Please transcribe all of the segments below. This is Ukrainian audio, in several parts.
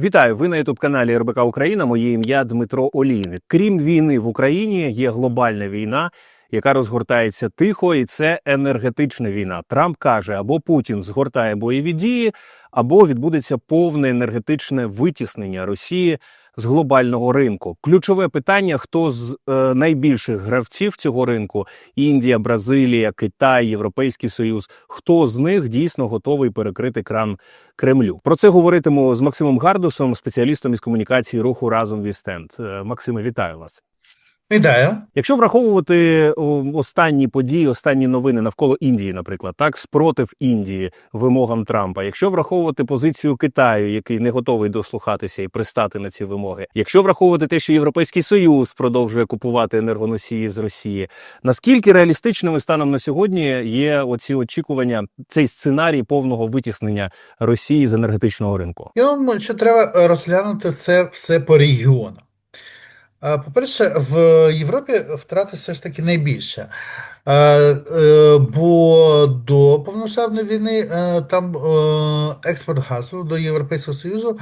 Вітаю! Ви на ютуб каналі РБК Україна. Моє ім'я Дмитро Олійник. Крім війни в Україні, є глобальна війна, яка розгортається тихо, і це енергетична війна. Трамп каже, або Путін згортає бойові дії, або відбудеться повне енергетичне витіснення Росії з глобального ринку. Ключове питання: хто з е, найбільших гравців цього ринку Індія, Бразилія, Китай, Європейський Союз, хто з них дійсно готовий перекрити кран Кремлю? Про це говоритиму з Максимом Гардусом, спеціалістом із комунікації руху разом Вістенд. Е, Максиме, вітаю вас. Вітаю. Якщо враховувати останні події, останні новини навколо Індії, наприклад, так спротив Індії вимогам Трампа, якщо враховувати позицію Китаю, який не готовий дослухатися і пристати на ці вимоги, якщо враховувати те, що Європейський Союз продовжує купувати енергоносії з Росії, наскільки реалістичними станом на сьогодні є оці очікування, цей сценарій повного витіснення Росії з енергетичного ринку? Я думаю, що треба розглянути це все по регіонам. По-перше, в Європі втрати все ж таки найбільше. Е, Бо до повномасштабної війни е, там е, експорт газу до Європейського Союзу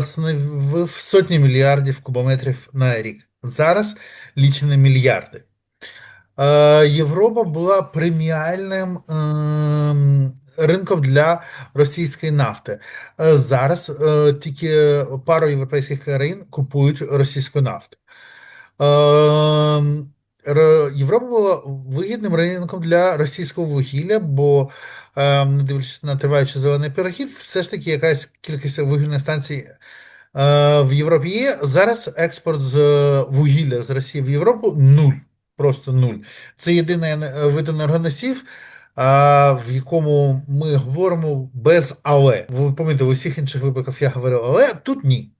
становив сотні мільярдів кубометрів на рік. Зараз лічені мільярди. Європа була преміальним ем, ринком для російської нафти. Е, Зараз е, тільки пару європейських країн купують російську нафту. Ем, Європа була вигідним ринком для російського вугілля, бо, ем, не дивлячись на триваючий зелений перехід, все ж таки якась кількість вугільних станцій е, в Європі є. Зараз експорт з вугілля з Росії в Європу нуль. Просто нуль. Це єдиний вид енергоносів, в якому ми говоримо без але. Ви пам'ятаєте, в усіх інших випадках я говорив але, тут ні.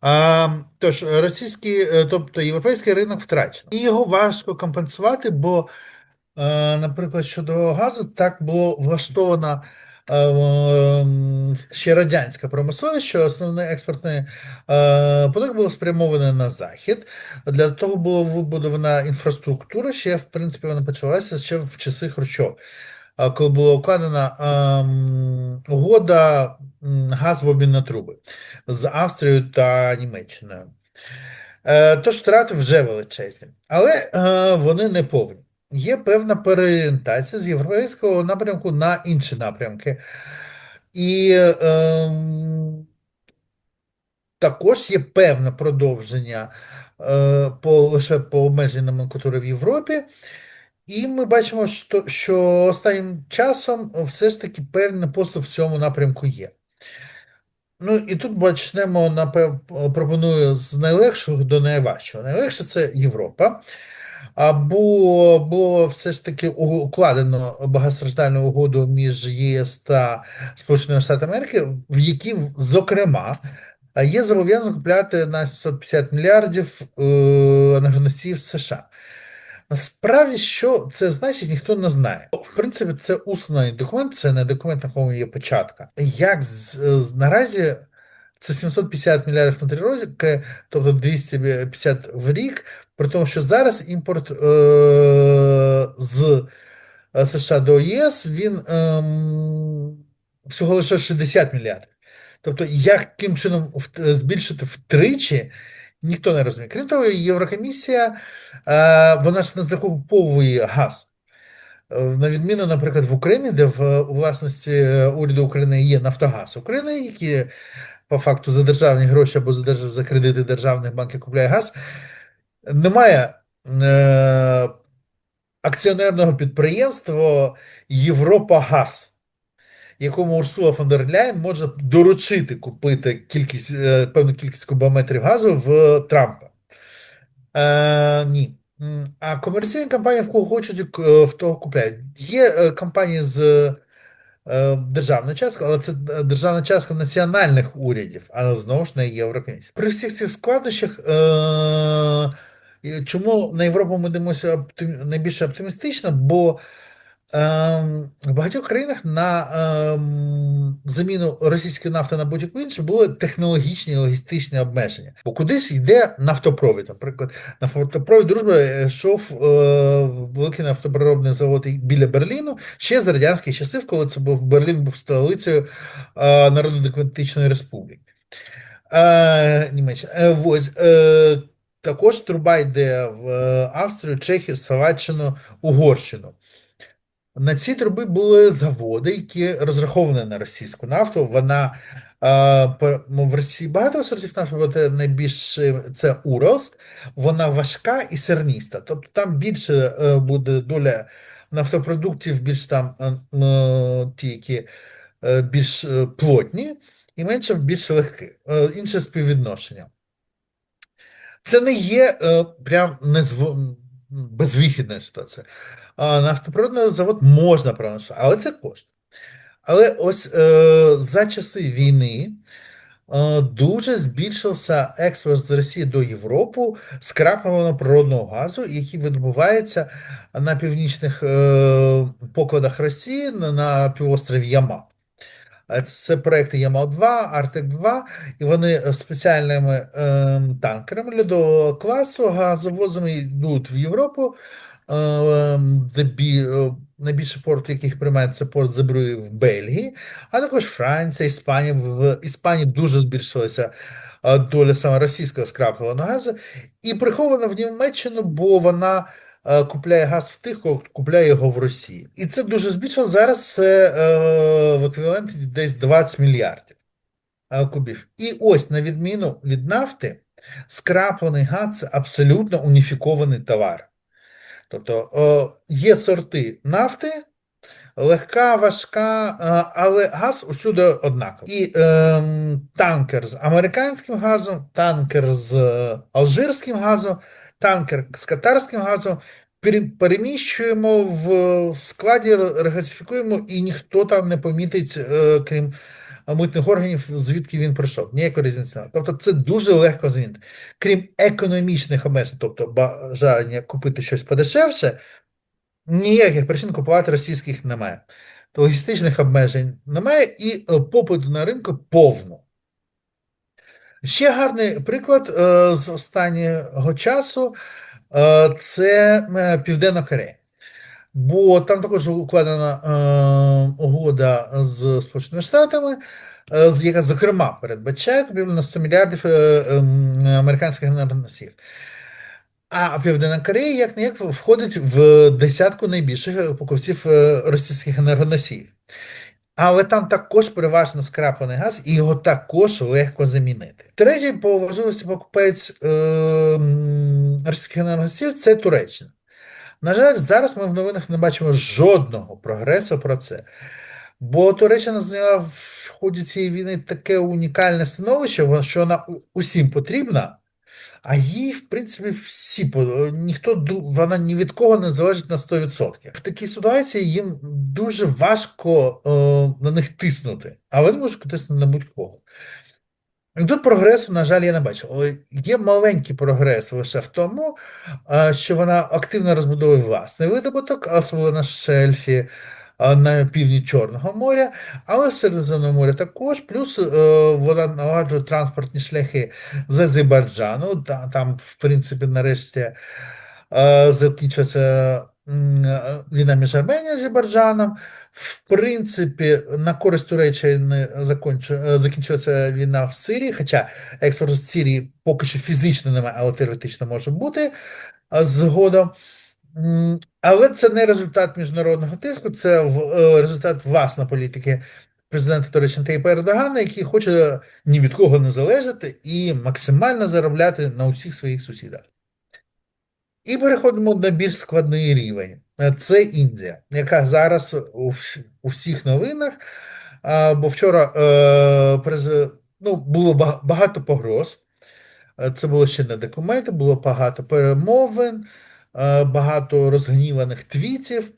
А, тож, російський, е, тобто європейський ринок втрачено. І його важко компенсувати, бо, е, наприклад, щодо газу, так було влаштовано ще радянська промисловість, що основний експортний е, податок було спрямований на захід. Для того була вибудована інфраструктура. Ще, в принципі, вона почалася ще в часи Хрущова, коли була укладена ем, угода газ в на труби з Австрією та Німеччиною. Е, Тож втрати вже величезні, але е, вони не повні. Є певна переорієнтація з європейського напрямку на інші напрямки. І ем, також є певне продовження е, по, лише по обмеженій номенклатури в Європі. І ми бачимо, що, що останнім часом все ж таки певний поступ в цьому напрямку є. Ну і тут почнемо, напев, пропоную з найлегшого до найважчого. Найлегше це Європа. Або було все ж таки укладено багатостраждальну угоду між ЄС та Сполученими Штатами Америки, в якій, зокрема, є зобов'язання купляти на 750 мільярдів е, енергоносіїв США. Насправді, що це значить, ніхто не знає. В принципі, це усний документ, це не документ, на якому є початка. Як наразі це 750 мільярдів на три роки, тобто 250 в рік, при тому, що зараз імпорт е, з е, США до ЄС він ем, всього лише 60 мільярдів. Тобто, яким чином збільшити втричі, ніхто не розуміє. Крім того, Єврокомісія, е, вона ж не закуповує газ. Е, На відміну, наприклад, в Україні, де в е, власності е, уряду України є Нафтогаз України, які по факту за державні гроші або за, за кредити державних банків купляє газ, немає е... акціонерного підприємства Європагаз, якому Урсула фон дер Ляєн може доручити купити кількість, е, певну кількість кубометрів газу в Трампа. Е, ні. А комерційні компанії, в кого хочуть, е, в того купляють. Є е, компанії з е, частка, але це е, державна частка національних урядів, а знову ж не Єврокомісія. При всіх цих складнощах, е, чому на Європу ми дивимося оптим- найбільше оптимістично, бо в багатьох країнах на ем, заміну російської нафти на будь-яку іншу були технологічні і логістичні обмеження. Бо кудись йде нафтопровід. Наприклад, нафтопровід дружби йшов е, великий нафтопереробний завод біля Берліну ще з радянських часів, коли це був Берлін був столицею е, Народно-Демократичної Республіки. Е, Німеччина. Е, ось, е, також труба йде в е, Австрію, Чехію, Словаччину, Угорщину. На ці труби були заводи, які розраховані на російську нафту. Вона е, ну, в Росії багато сортів нафти, але найбільш це Уралс. Вона важка і серніста. Тобто там більше е, буде доля нафтопродуктів, більш там е, ті, які більш плотні, і менше більш легкі. Інше співвідношення. Це не є прям незв... безвихідна ситуація. А, нафтопродний завод можна проголосувати, але це кошти. Але ось е, за часи війни е, дуже збільшився експорт з Росії до Європи скрапленого природного газу, який видобувається на північних е, покладах Росії на, на півострові Ямал. Е, Це проекти Ямал-2, Артек-2, і вони спеціальними е, танкерами льодового класу газовозами йдуть в Європу. Е, де е, Найбільший порт, яких приймає, це порт Зебруї в Бельгії, а також Франція, Іспанія. В Іспанії дуже збільшилася е, доля саме російського скрапленого газу, і прихована в Німеччину, бо вона е, купляє газ в тих, хто купляє його в Росії. І це дуже збільшило. Зараз це е, в еквіваленті десь 20 мільярдів е, кубів. І ось, на відміну від нафти, скраплений газ це абсолютно уніфікований товар. Тобто є сорти нафти, легка, важка, е, але газ усюди однаковий. І ем, танкер з американським газом, танкер з е, алжирським газом, танкер з катарським газом переміщуємо в складі, регасифікуємо, і ніхто там не помітить, е, крім митних органів, звідки він прийшов. Ніякої різниці. Тобто це дуже легко змінити. Крім економічних обмежень, тобто бажання купити щось подешевше, ніяких причин купувати російських немає. Логістичних обмежень немає і е, попиту на ринку повно. Ще гарний приклад е, з останнього часу е, це е, Південна Корея. Бо там також укладена угода з Сполученими Штатами, е, яка, зокрема, передбачає купівлю на 100 мільярдів ем, американських енергоносіїв. А Південна Корея, як не як, входить в десятку найбільших покупців російських енергоносіїв. Але там також переважно скраплений газ, і його також легко замінити. Третій по важливості покупець е, російських енергоносіїв це Туреччина. На жаль, зараз ми в новинах не бачимо жодного прогресу про це. Бо Туреччина зайняла в ході цієї війни таке унікальне становище, що вона усім потрібна, а їй, в принципі, всі ніхто вона ні від кого не залежить на 100%. В такій ситуації їм дуже важко е, на них тиснути, а вони можуть тиснути на будь-кого. Тут прогресу, на жаль, я не бачу. Але Є маленький прогрес лише в тому, що вона активно розбудовує власний видобуток, особливо на шельфі на півдні Чорного моря, але в Середземному морі також. Плюс е, вона налагоджує транспортні шляхи з Азербайджану. Там, в принципі, нарешті е, закінчилася е, війна між Арменією і Азербайджаном. В принципі, на користь Туреччини закінчилася війна в Сирії, хоча експорт з Сирії поки що фізично немає, але теоретично може бути згодом. Але це не результат міжнародного тиску, це е, результат власної політики президента Туреччини Таїпа Ердогана, який хоче ні від кого не залежати і максимально заробляти на усіх своїх сусідах. І переходимо на більш складний рівень. Е, Це Індія, яка зараз у, всіх новинах. Бо вчора е, ну, було багато погроз. Це було ще не документи, було багато перемовин, багато розгніваних твітів.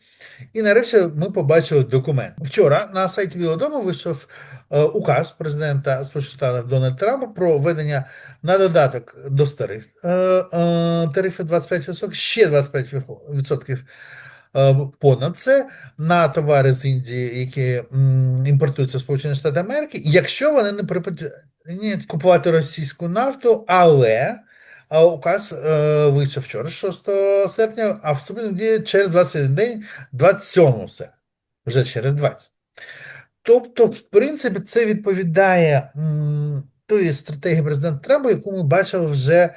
І нарешті ми побачили документ. Вчора на сайті Білого Дому вийшов е, указ президента Сполучених Штатів Дональда Трампа про введення на додаток до старих е, е, тарифів 25%, ще 25% е, понад це на товари з Індії, які імпортуються в Сполучені Штати Америки, якщо вони не припинять купувати російську нафту, але а указ е, вийшов вчора, 6 серпня, а вступить в дію через 21 день, 27 серпня, вже через 20. Тобто, в принципі, це відповідає м, тої стратегії президента Трампа, яку ми бачили вже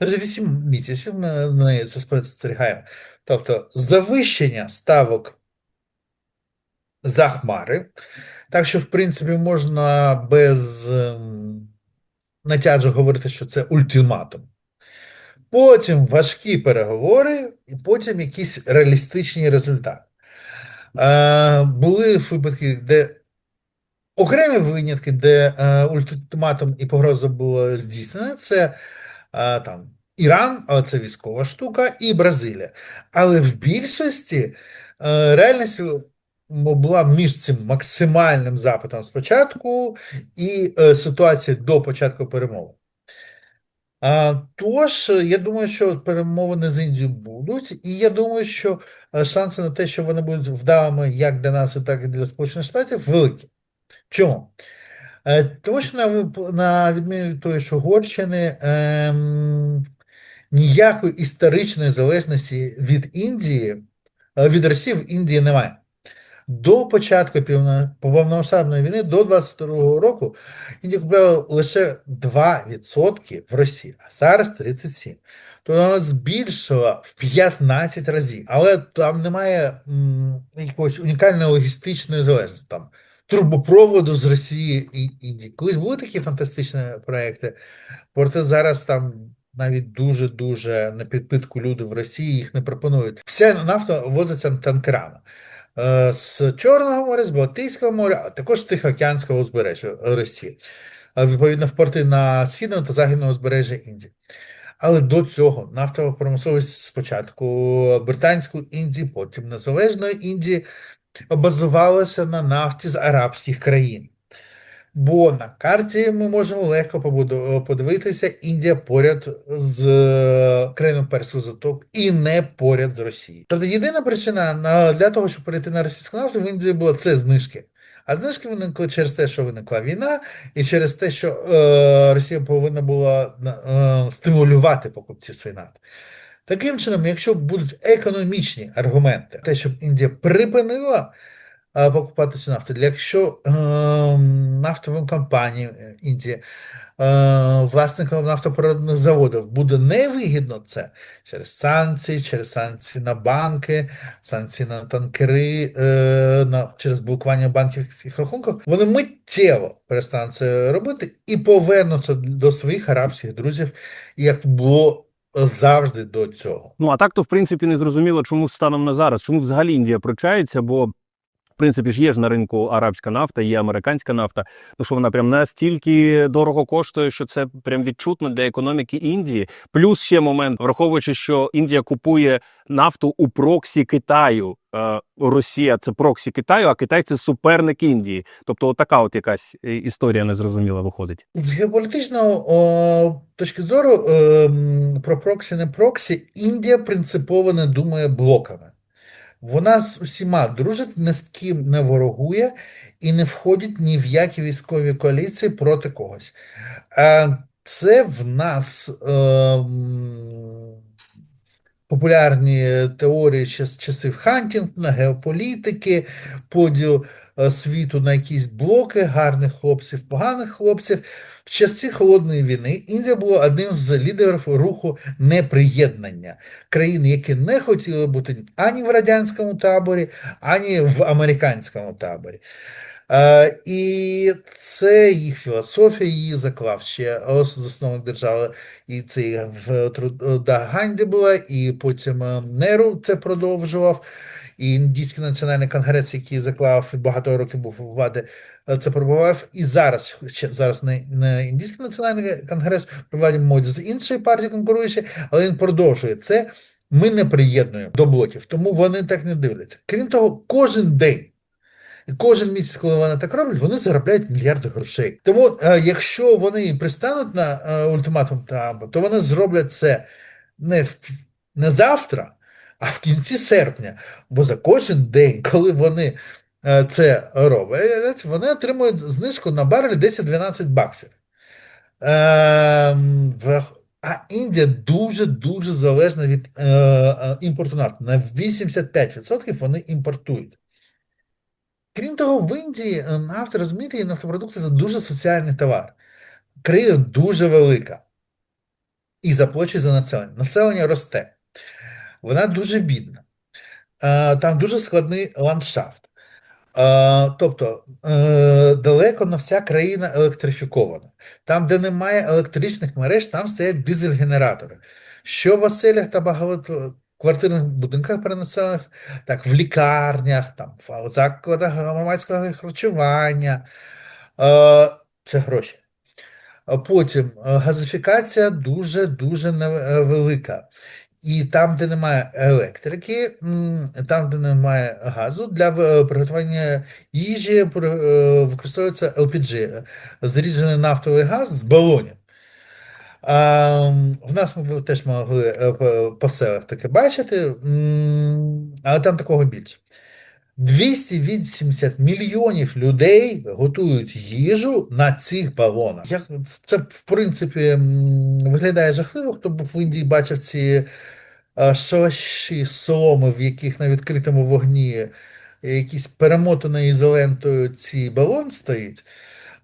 вже 8 місяців. Ми на неї це спостерігаємо. Тобто завищення ставок за хмари. Так що, в принципі, можна без натяжок говорити, що це ультиматум. Потім важкі переговори, і потім якісь реалістичні результати. Е, були випадки, де окремі винятки, де е, ультиматум і погроза була здійснена, це е, там Іран, це військова штука, і Бразилія. Але в більшості е, реальність була між цим максимальним запитом спочатку і е, ситуацією до початку перемови. А, Тож, я думаю, що перемовини з Індією будуть, і я думаю, що е, шанси на те, що вони будуть вдалими як для нас, так і для Сполучених Штатів, великі. Чому? Е, Тому що на, на відміну від тої ж Угорщини, ем, ніякої історичної залежності від Індії, е, від Росії в Індії немає. До початку повномасштабної війни, до 22-го року, Індія купляла лише 2% в Росії, а зараз 37%. Тобто вона збільшила в 15 разів. Але там немає м, якоїсь унікальної логістичної залежності. Там трубопроводу з Росії і Індії. Колись були такі фантастичні проекти, проте зараз там навіть дуже-дуже на підпитку люди в Росії їх не пропонують. Вся нафта возиться танкерами. Е, З Чорного моря, з Балтійського моря, а також з Тихоокеанського узбережжя Росії, Е, відповідно в порти на східному та західному узбережжя Індії. Але до цього нафтова промисловість спочатку британської Індії, потім незалежної Індії базувалася на нафті з арабських країн. Бо на карті ми можемо легко побуду- подивитися Індія поряд з е, країною Персів заток і не поряд з Росією. Тобто єдина причина на- для того, щоб перейти на російську нафту в Індії було це знижки. А знижки виникли через те, що виникла війна, і через те, що е, Росія повинна була е, стимулювати покупців своєї нафти. Таким чином, якщо будуть економічні аргументи, те, щоб Індія припинила е, покупати цю нафту, якщо е, нафтовим компаніям е, Індії, е, власникам нафтопереробних заводів буде невигідно це через санкції, через санкції на банки, санкції на танкери, е, через блокування банківських рахунків, вони миттєво перестануть це робити і повернуться до своїх арабських друзів, як було завжди до цього. Ну а так то в принципі не зрозуміло, чому станом на зараз, чому взагалі Індія пручається, бо. В принципі ж є ж на ринку арабська нафта, є американська нафта. Ну що вона прям настільки дорого коштує, що це прям відчутно для економіки Індії. Плюс ще момент, враховуючи, що Індія купує нафту у проксі Китаю. Е, Росія це проксі Китаю, а Китай це суперник Індії. Тобто, отака от якась е, історія незрозуміла виходить. З геополітичного точки зору ем, про проксі не проксі, Індія принципово не думає блоками. Вона з усіма дружить, ні з ким не ворогує і не входить ні в які військові коаліції проти когось. Е, Це в нас ем, популярні теорії з часів Хантінгтона, геополітики, поділ е, світу на якісь блоки, гарних хлопців, поганих хлопців. В часи Холодної війни Індія була одним з лідерів руху неприєднання країн, які не хотіли бути ані в радянському таборі, ані в американському таборі. Е, і це їх філософія, її заклав ще засновник держави, і це в трудах Ганді була, і потім е, Неру це продовжував. І Індійський національний конгрес, який заклав багато років був влади, е, це пробував. І зараз ще зараз не, не Індійський національний конгрес при владі моді з іншої партії конкуруючої, але він продовжує це. Ми не приєднуємо до блоків, тому вони так не дивляться. Крім того, кожен день. І кожен місяць, коли вони так роблять, вони заробляють мільярди грошей. Тому, е, якщо вони пристануть на е, ультиматум Трампа, то вони зроблять це не, в, не завтра, а в кінці серпня. Бо за кожен день, коли вони е, це роблять, вони отримують знижку на барель 10-12 баксів. Ем, а Індія дуже-дуже залежна від е, е, імпорту нафти. На 85% вони імпортують. Крім того, в Індії нафта, розумієте, і нафтопродукти це дуже соціальний товар. Країна дуже велика. І за площі за населення. Населення росте. Вона дуже бідна. Е, Там дуже складний ландшафт. Е, Тобто е, далеко не вся країна електрифікована. Там, де немає електричних мереж, там стоять дизель-генератори. Що в оселях та багатоквартирних будинках перенаселених, так в лікарнях, там, в закладах громадського харчування. Це гроші. Потім газифікація дуже-дуже невелика. І там, де немає електрики, там, де немає газу, для приготування їжі е, використовується LPG, зріджений нафтовий газ з балонів. В нас ми теж могли е, по селах таке бачити, але там такого більше. 280 мільйонів людей готують їжу на цих балонах. Як це в принципі виглядає жахливо, хто був в Індії, бачив ці е, шалаші соломи, в яких на відкритому вогні якісь перемотаний ізолентою ці балон стоїть.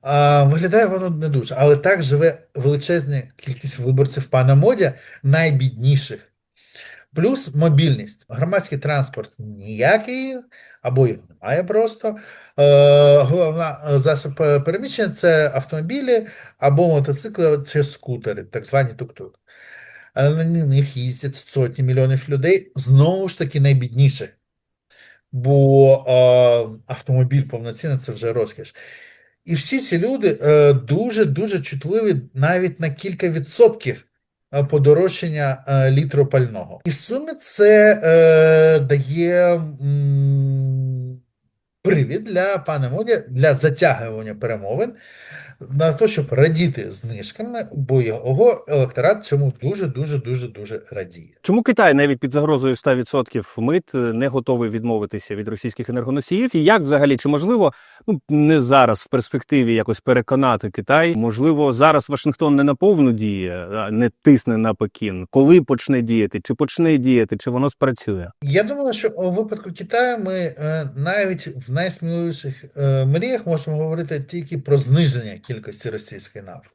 А, виглядає воно не дуже, але так живе величезна кількість виборців пана Модя, найбідніших. Плюс мобільність. Громадський транспорт ніякий, або його немає просто. Е, головна е, засіб е, переміщення це автомобілі або мотоцикли чи скутери, так звані тук-тук. На них їздять сотні мільйонів людей, знову ж таки найбідніших. Бо е, автомобіль повноцінний це вже розкіш. І всі ці люди е, дуже-дуже чутливі навіть на кілька відсотків е, подорожчання е, літру пального. І в сумі це е, дає м, привід для пана Моді для затягування перемовин на те, щоб радіти знижками, бо його електорат цьому дуже-дуже дуже дуже радіє. Чому Китай навіть під загрозою 100% мит не готовий відмовитися від російських енергоносіїв? І як взагалі чи можливо ну не зараз в перспективі якось переконати Китай? Можливо, зараз Вашингтон не на повну діє, а не тисне на Пекін. Коли почне діяти? Чи почне діяти? Чи воно спрацює? Я думаю, що у випадку Китаю ми е, навіть в найсміливіших е, мріях можемо говорити тільки про зниження кількості російської нафти.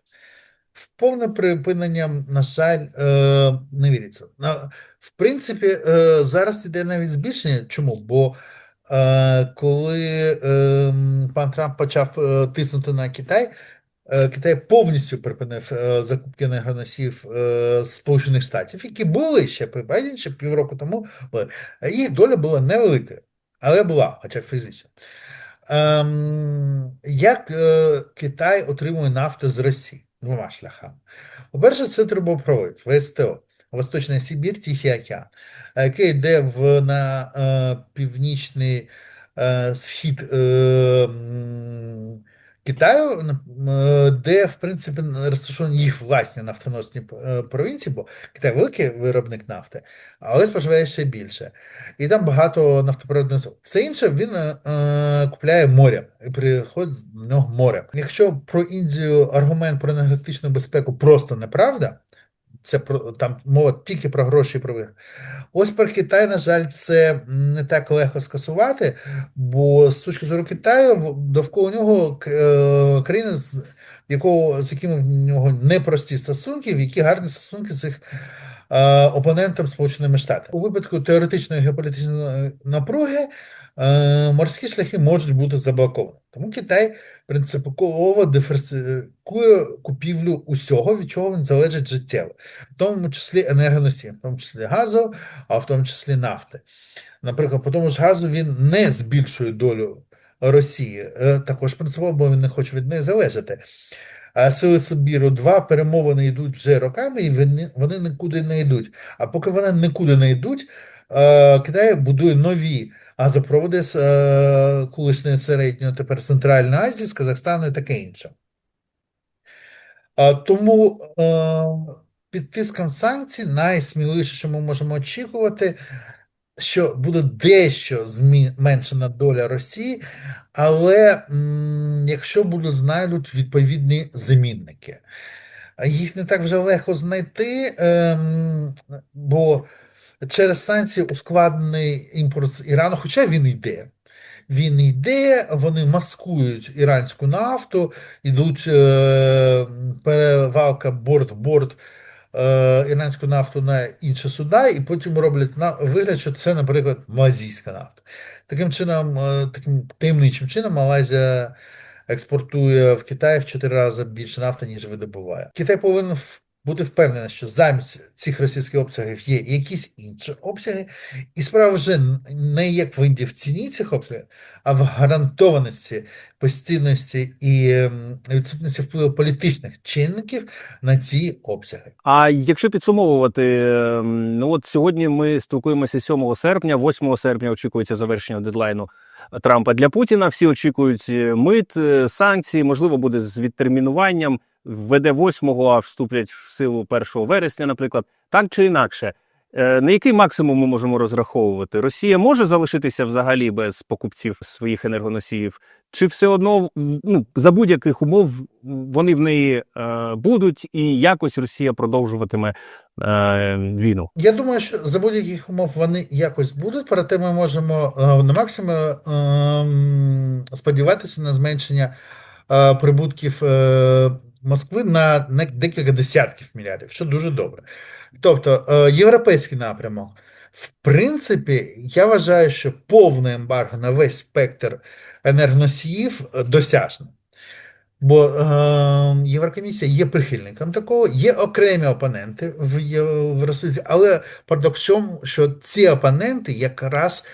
В повне припинення, на жаль, е, не віриться. В принципі, е, зараз іде навіть збільшення. Чому? Бо е, коли пан Трамп почав тиснути на Китай, Китай повністю припинив закупки енергоносіїв Сполучених Штатів, які були ще при Байдені, ще півроку тому, їх доля була невелика, але була, хоча б фізично. Ем, як е, Китай отримує нафту з Росії? Двома шляхами. По-перше, це трубопровід ВСТО, Восточна Сибір, Тихий океан, е, який йде в, на е, північний схід е, м, Китаю, м, е, де, в принципі, розташовані їх власні нафтоносні е, провінції, бо Китай великий виробник нафти, але споживає ще більше. І там багато нафтопроводних зон. Все інше він е, е, купляє морем і приходить з нього морем. Якщо про Індію аргумент про енергетичну безпеку просто неправда, це про там мова тільки про гроші і про виграш. Ось про Китай, на жаль, це не так легко скасувати, бо з точки зору Китаю довкола нього е, країна, з якого з якими в нього непрості стосунки, в які гарні стосунки з їх е, опонентом Сполученими Штатами. У випадку теоретичної геополітичної напруги е, морські шляхи можуть бути заблоковані. Тому Китай принципово диверсифікує купівлю усього, від чого він залежить життєво, в тому числі енергоносіїв, в тому числі газу, а в тому числі нафти. Наприклад, по тому ж газу він не збільшує долю Росії, е, також принципово, бо він не хоче від неї залежати. А сили Сибіру 2 перемовини йдуть вже роками, і вони, вони нікуди не йдуть. А поки вони нікуди не йдуть, е, Китай будує нові газопроводи з е, колишньої середньої, тепер Центральної Азії, з Казахстану і таке інше. А, тому е, під тиском санкцій найсміливіше, що ми можемо очікувати, що буде дещо зменшена доля Росії, але м, якщо будуть знайдуть відповідні замінники. Їх не так вже легко знайти, ем, бо через санкції ускладнений імпорт з Ірану, хоча він йде. він йде, вони маскують іранську нафту, йдуть е, перевалка борт в борт е, іранську нафту на інші суда, і потім роблять на, вигляд, що це, наприклад, малазійська нафта. Таким чином, е, таким таємничим чином Малайзія експортує в Китай в 4 рази більше нафти, ніж видобуває. Китай повинен бути впевнений, що замість цих російських обсягів є якісь інші обсяги, і справа вже не як в Індії в ціні цих обсягів, а в гарантованості, постійності і відсутності впливу політичних чинників на ці обсяги. А якщо підсумовувати, ем, ну от сьогодні ми спілкуємося 7 серпня, 8 серпня очікується завершення дедлайну Трампа для Путіна. Всі очікують е, мит, е, санкції, можливо, буде з відтермінуванням. Введе 8-го, а вступлять в силу 1 вересня, наприклад. Так чи інакше, Е, на який максимум ми можемо розраховувати? Росія може залишитися взагалі без покупців своїх енергоносіїв, чи все одно ну, за будь-яких умов вони в неї е, будуть, і якось Росія продовжуватиме е, війну? Я думаю, що за будь-яких умов вони якось будуть, проте ми можемо е, на максимум ем, сподіватися на зменшення е, прибутків е, Москви на декілька десятків мільярдів, що дуже добре. Тобто, е, європейський напрямок. В принципі, я вважаю, що повне ембарго на весь спектр енергоносіїв е, досяжне. Бо е, Єврокомісія є прихильником такого, є окремі опоненти в, в Росії, але парадокс чому, що ці опоненти якраз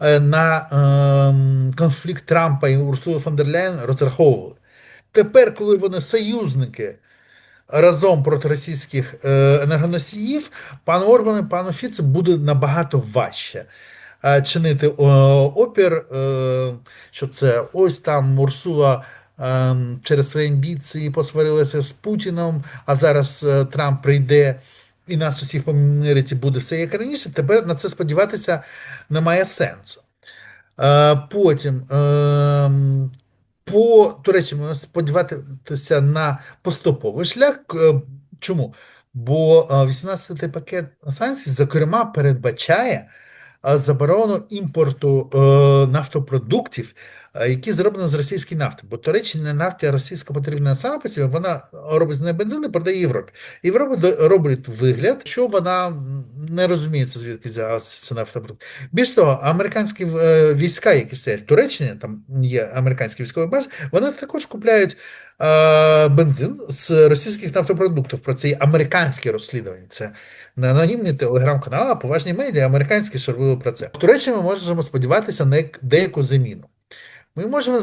е, на е, конфлікт Трампа і Урсули фон дер Ляєн розраховували. Тепер, коли вони союзники разом проти російських е, енергоносіїв, пану Орбану і пану Фіцу буде набагато важче е, чинити е, опір, що це ось там Урсула е, через свої амбіції посварилася з Путіном, а зараз Трамп прийде і нас усіх помирить, і буде все як раніше. Тепер на це сподіватися немає сенсу. Потім, ем, по, до речі, ми сподіватися на поступовий шлях. Е, Чому? Бо е, 18-й пакет санкцій, зокрема, передбачає е, заборону імпорту е, нафтопродуктів, е, які зроблені з російської нафти. Бо, не нафті, російська потрібна сама по собі, вона робить не бензин і продає Європі. Європа робить вигляд, що вона не розуміється, звідки взялася нафтопродукт. Більш того, американські е, війська, які стоять в Туреччині, там є американські військові бази, вони також купляють е, бензин з російських нафтопродуктів. Про це є американське розслідування. Це не анонімні телеграм-канали, а поважні медіа, американські що робили про це. В Туреччині ми можемо сподіватися на деяку заміну. Ми можемо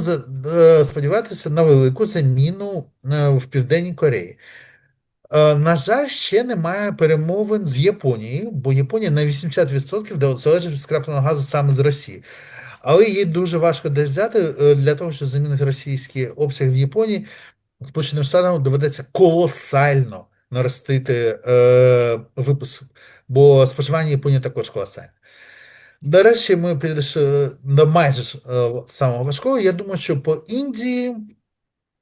е, сподіватися на велику заміну е, в Південній Кореї. Е, На жаль, ще немає перемовин з Японією, бо Японія на 80% залежить від скрапленого газу саме з Росії. Але їй дуже важко десь взяти для того, щоб замінити російські обсяги в Японії. Сполученим Штатам доведеться колосально наростити е, випуск, бо споживання Японії також колосальне. Речі, ми підійшли до майже е, самого важкого. Я думаю, що по Індії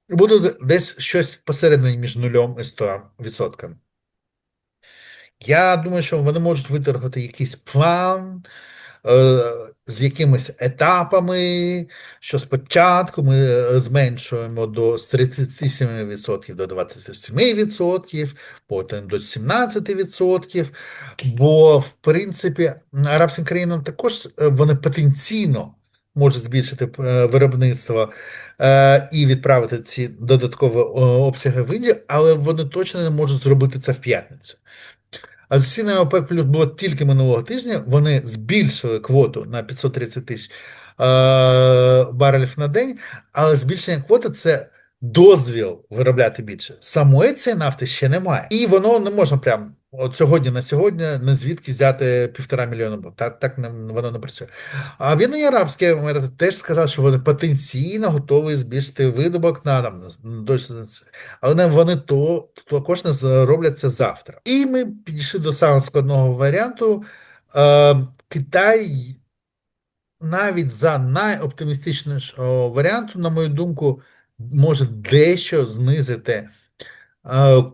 буде десь щось посередині між нульом і 100%. Я думаю, що вони можуть виторгувати якийсь план з якимись етапами, що спочатку ми е, зменшуємо до з 37% до 27%, потім до 17%, бо, в принципі, арабським країнам також е, вони потенційно можуть збільшити е, виробництво е, і відправити ці додаткові е, обсяги в Індію, але вони точно не можуть зробити це в п'ятницю. А засідання ОПЕК плюс було тільки минулого тижня. Вони збільшили квоту на 530 тисяч е, барелів на день, але збільшення квоти це дозвіл виробляти більше. Самої цієї нафти ще немає. І воно не можна прям от сьогодні на сьогодні не звідки взяти півтора мільйона. бо Так, так воно не працює. А Об'єднані Арабські Емірати теж сказали, що вони потенційно готові збільшити видобок на там але вони то також не зроблять це завтра. І ми підійшли до самого складного варіанту. Е, Китай навіть за найоптимістичнішого варіанту, на мою думку, може дещо знизити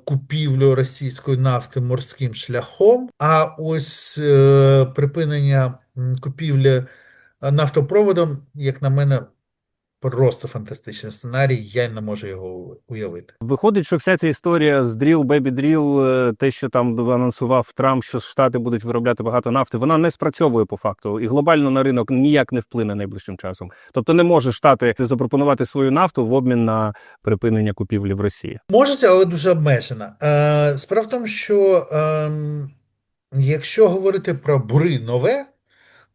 купівлю російської нафти морським шляхом, а ось е, припинення купівлі нафтопроводом, як на мене, просто фантастичний сценарій, я не можу його уявити. Виходить, що вся ця історія з дріл, бебі дріл, е, те, що там анонсував Трамп, що Штати будуть виробляти багато нафти, вона не спрацьовує по факту і глобально на ринок ніяк не вплине найближчим часом. Тобто не може Штати запропонувати свою нафту в обмін на припинення купівлі в Росії. Можете, але дуже обмежено. Е, справа в тому, що ем, якщо говорити про бури нове,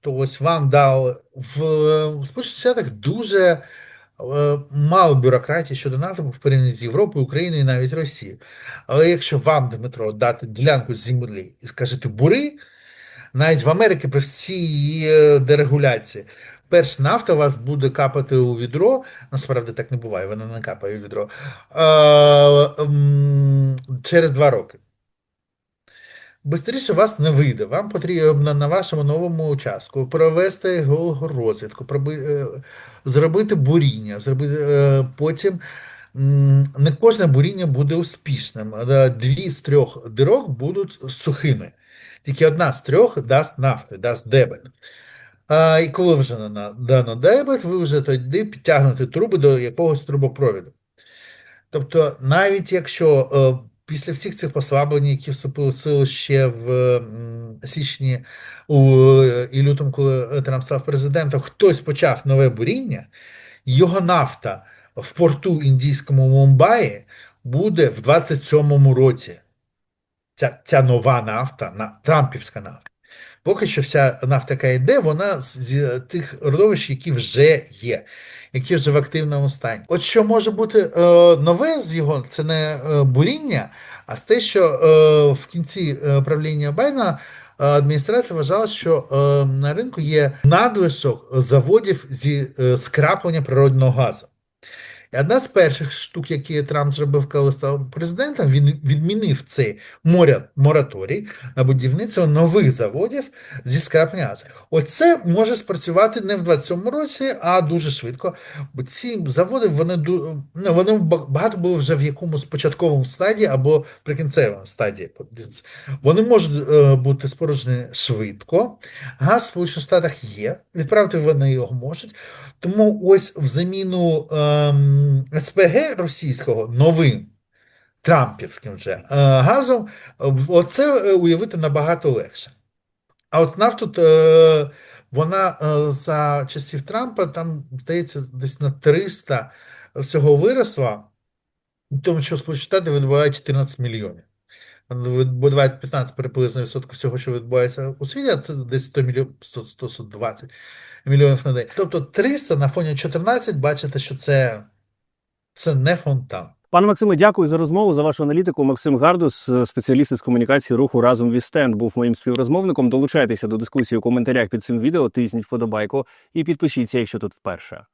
то ось вам дали в, Сполучених Штатах дуже е, мало бюрократії щодо нафти в порівнянні з Європою, Україною і навіть Росією. Але якщо вам, Дмитро, дати ділянку землі і скажете бури, навіть в Америці при всій її е, дерегуляції, перш нафта вас буде капати у відро, насправді так не буває, вона не капає у відро, е, м, через два роки. Бистріше вас не вийде. Вам потрібно на вашому новому участку провести геологорозвідку, проби- е, зробити буріння, зробити, е, потім не кожне буріння буде успішним. Е, Дві з трьох дирок будуть сухими. Тільки одна з трьох дасть нафту, дасть дебет. А, і коли вже дано дебет, ви вже тоді підтягнете труби до якогось трубопровіду. Тобто, навіть якщо після всіх цих послаблень, які вступили в силу ще в січні у, і лютому, коли Трамп став президентом, хтось почав нове буріння, його нафта в порту індійському Мумбаї буде в 27-му році. Ця, ця нова нафта, на, трампівська нафта. Поки що вся нафта, яка йде, вона з, тих родовищ, які вже є, які вже в активному стані. От що може бути е, нове з його, це не е, буріння, а з те, що е, в кінці е, правління Байдена е, адміністрація вважала, що е, на ринку є надлишок заводів зі е, скраплення природного газу. І одна з перших штук, які Трамп зробив, коли став президентом, він відмінив цей мораторій на будівництво нових заводів зі скраплення. Оце може спрацювати не в 27-му році, а дуже швидко. Бо ці заводи вони ну, вони ба- багато були вже в якомусь початковому стадії або прикінцевому стадії. Вони можуть е, бути споруджені швидко. Газ в Сполучених Штатах є, відправити вони його можуть. Тому ось в заміну ем, СПГ російського новим трампівським вже е, газом, оце е, уявити набагато легше. А от нафту е, вона е, за часів Трампа там, здається, десь на 300 всього виросла, тому що Сполучені Штати видобувають 14 мільйонів. Видобувають 15 приблизно відсотків всього, що відбувається у світі, а це десь 100 мільйонів, 100, 100, 120 мільйонів на день. Тобто 300 на фоні 14, бачите, що це, це не фонтан. Пане Максиме, дякую за розмову за вашу аналітику. Максим Гардус, спеціаліст із комунікації руху разом Вістенд, був моїм співрозмовником. Долучайтеся до дискусії у коментарях під цим відео, тисніть вподобайку і підпишіться, якщо тут вперше.